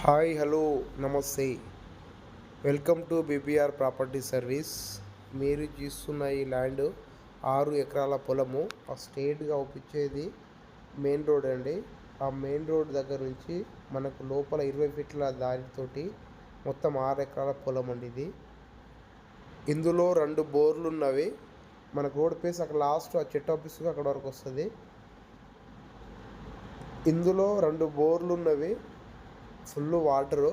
Hi hello నమస్తే. Welcome to B B R property service. మీరు చూస్తున్న ఈ ల్యాండ్ ఆరు ఎకరాల పొలము. ఆ స్టేట్గా ఒప్పించేది మెయిన్ రోడ్ అండి. ఆ మెయిన్ రోడ్ దగ్గర నుంచి మనకు లోపల ఇరవై ఫీట్ల దారితోటి మొత్తం ఆరు ఎకరాల పొలం అండి ఇది. ఇందులో రెండు బోర్లు ఉన్నవి. మనకు రోడ్ పేస్ అక్కడ లాస్ట్ ఆ చెట్టు ఆఫీస్కి అక్కడ వరకు వస్తుంది. ఇందులో రెండు బోర్లు ఉన్నవి. Full water.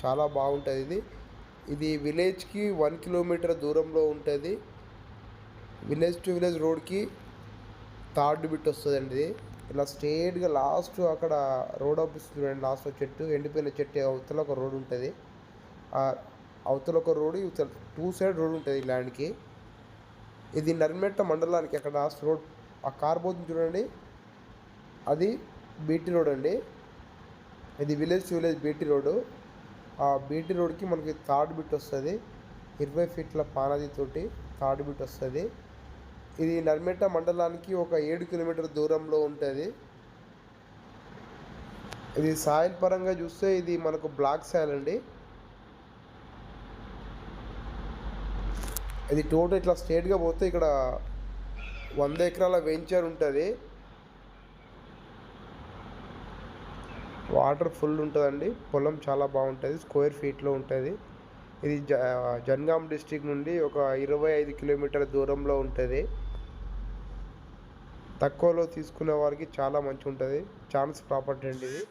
చాలా బాగుంటుంది ఇది. ఇది విలేజ్కి వన్ కిలోమీటర్ దూరంలో ఉంటుంది. విలేజ్ టు విలేజ్ రోడ్కి థర్డ్ బిట్ వస్తుందండి ఇది. ఇలా స్ట్రేట్గా లాస్ట్ అక్కడ రోడ్ ఆఫీస్ చూడండి లాస్ట్ చెట్టు ఎండిపోయిన చెట్టు అవతల ఒక రోడ్ ఉంటుంది. ఆ అవతల ఒక రోడ్ ఇవతల టూ సైడ్ రోడ్ ఉంటుంది ఈ ల్యాండ్కి. ఇది నర్మెట్ట మండలానికి అక్కడ లాస్ట్ రోడ్ ఆ కార్ పోతుంది చూడండి. అది బీటీ రోడ్ అండి. ఇది village to village B T road ఆ బీటీ రోడ్కి మనకి థర్డ్ బిట్ వస్తుంది. ఇరవై ఫీట్ల పానది తోటి థర్డ్ బిట్ వస్తుంది. ఇది నర్మేట మండలానికి ఒక ఏడు కిలోమీటర్ దూరంలో ఉంటుంది. ఇది సాయిల్ పరంగా చూస్తే ఇది మనకు బ్లాక్ సాయిల్ అండి. ఇది టోటల్ ఇట్లా స్ట్రేట్గా పోతే ఇక్కడ వంద ఎకరాల వెంచర్ ఉంటుంది. వాటర్ ఫుల్ ఉంటుందండి. పొలం చాలా బాగుంటుంది. స్క్వేర్ ఫీట్లో ఉంటుంది. ఇది జ జన్గాం డిస్టిక్ నుండి ఒక ఇరవై ఐదు కిలోమీటర్ దూరంలో ఉంటుంది. తక్కువలో తీసుకునే వారికి చాలా మంచి ఉంటుంది. ఛాన్స్ ప్రాపర్టీ అండి ఇది.